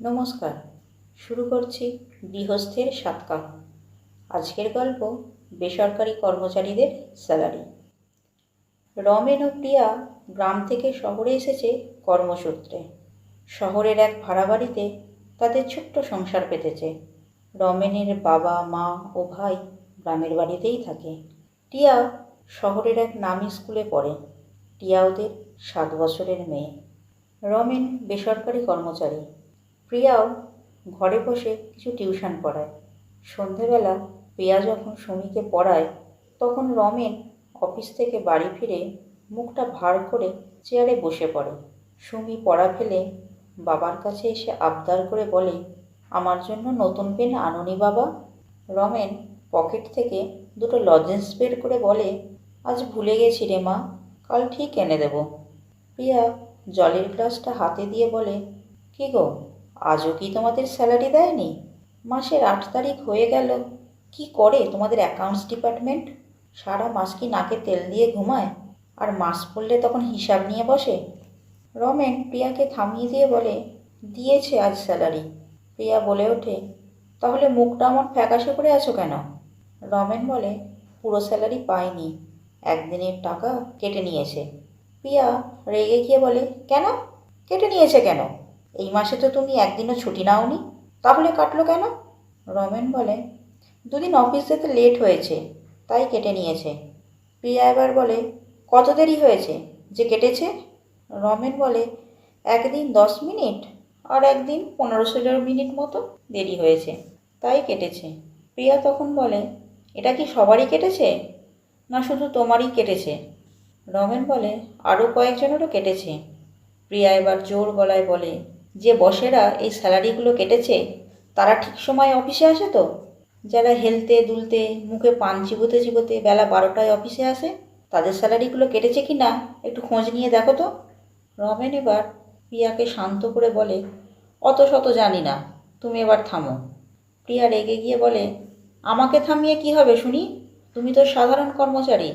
নমস্কার। শুরু করছি গৃহস্থের সাতকা আজকের গল্প বেসরকারি কর্মচারীদের স্যালারি। রমেন ও প্রিয়া গ্রাম থেকে শহরে এসেছে কর্মসূত্রে। শহরের এক ভাড়া বাড়িতে তাদের ছোট্ট সংসার পেতেছে। রমেনের বাবা, মা ও ভাই গ্রামের বাড়িতেই থাকে। টিয়া শহরের এক নামি স্কুলে পড়ে। টিয়া ওদের সাত বছরের মেয়ে। রমেন বেসরকারি কর্মচারী। প্রিয়াও ঘরে বসে কিছু টিউশন পড়ায়। সন্ধেবেলা প্রিয়া যখন সুমিকে পড়ায়, তখন রমেন অফিস থেকে বাড়ি ফিরে মুখটা ভার করে চেয়ারে বসে পড়ে। সুমি পড়া ফেলে বাবার কাছে এসে আবদার করে বলে, আমার জন্য নতুন পেন আননি বাবা। রমেন পকেট থেকে দুটো লজেন্স বের করে বলে, আজ ভুলে গেছি রে মা, কাল ঠিক এনে দেব। প্রিয়া জলের গ্লাসটা হাতে দিয়ে বলে, কি গো আজও কি তোমাদের স্যালারি দেয়নি? মাসের আট তারিখ হয়ে গেল। কি করে তোমাদের অ্যাকাউন্টস ডিপার্টমেন্ট সারা মাস কি নাকে তেল দিয়ে ঘুমায়? আর মাস পড়লে তখন হিসাব নিয়ে বসে? রমেন প্রিয়াকে থামিয়ে দিয়ে বলে, দিয়েছে আজ স্যালারি প্রিয়া বলে ওঠে, তাহলে মুখটা আমার ফ্যাকাশে করে আছো কেন? রমেন বলে, পুরো স্যালারি পাইনি। একদিনের টাকা কেটে নিয়েছে। প্রিয়া রেগে গিয়ে বলে, কেন? কেটে নিয়েছে কেন? এই মাসে তো তুমি একদিনও ছুটি নাওনি। তাহলে কাটলো কেন? রমেন বলে, দুদিন অফিস যেতে লেট হয়েছে, তাই কেটে নিয়েছে। প্রিয়া এবার বলে, কত দেরি হয়েছে যে কেটেছে? রমেন বলে, একদিন দশ মিনিট আর একদিন পনেরো ষোলো মিনিট মতো দেরি হয়েছে, তাই কেটেছে। প্রিয়া তখন বলে, এটা কি সবারই কেটেছে? না শুধু তোমারই কেটেছে? রমেন বলে আরও কয়েকজনেরও কেটেছে। প্রিয়া এবার জোর গলায় বলে যে বসেরা এই স্যালারিগুলো কেটেছে, তারা ঠিক সময় অফিসে আসে তো? যারা হেলতে দুলতে, মুখে পান চিবোতে চিবোতে বেলা বারোটায় অফিসে আসে, তাদের স্যালারিগুলো কেটেছে কি না? একটু খোঁজ নিয়ে দেখো তো। রমেন এবার প্রিয়াকে শান্ত করে বলে, অত শত জানি না, তুমি এবার থামো। প্রিয়া রেগে গিয়ে বলে, আমাকে থামিয়ে কি হবে শুনি? তুমি তো সাধারণ কর্মচারী,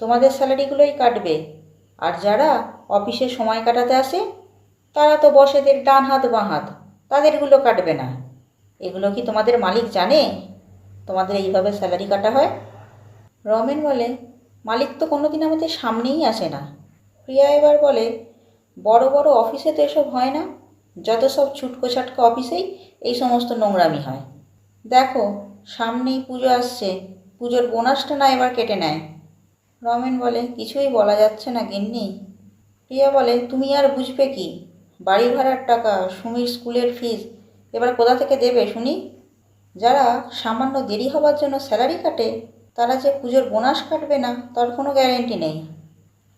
তোমাদের স্যালারিগুলোই কাটবে। আর যারা অফিসে সময় কাটাতে আসে তারা তো বসেদের ডান হাত, বাঁ হাত। তাদেরগুলো কাটবে না। এগুলো কি তোমাদের মালিক জানে? তোমাদের এইভাবে স্যালারি কাটা হয়? রমেন বলে, মালিক তো কোনো কোনোদিন আমাদের সামনেই আসে না। প্রিয়া এবার বলে, বড় বড় অফিসে তো এসব হয় না। যত সব ছুটকো ছাটকো অফিসেই এই সমস্ত নোংরামি হয়। দেখো, সামনেই পুজো আসছে। পুজোর বোনাসটা না এবার কেটে নেয়। রমেন বলে, কিছুই বলা যাচ্ছে না গিন্নি। প্রিয়া বলে, তুমি আর বুঝবে কি? বাড়ি ভাড়ার টাকা, সুমির স্কুলের ফিজ এবার কোথা থেকে দেবে শুনি? যারা সামান্য দেরি হবার জন্য স্যালারি কাটে, তারা যে পুজোর বোনাস কাটবে না, তার কোনো গ্যারেন্টি নেই।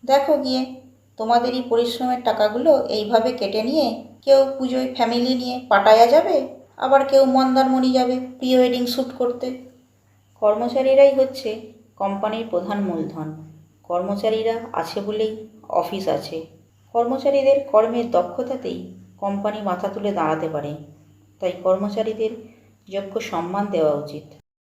দেখো গিয়ে তোমাদেরই পরিশ্রমের টাকাগুলো এইভাবে কেটে নিয়ে কেউ পুজোয় ফ্যামিলি নিয়ে পাটায়া যাবে? আবার কেউ মন্দারমণি যাবে প্রি ওয়েডিং শ্যুট করতে। কর্মচারীরাই হচ্ছে কোম্পানির প্রধান মূলধন। কর্মচারীরা আছে বলেই অফিস আছে। কর্মচারীদের কর্মের দক্ষতাতেই কোম্পানি মাথা তুলে দাঁড়াতে পারে। তাই কর্মচারীদের যোগ্য সম্মান দেওয়া উচিত।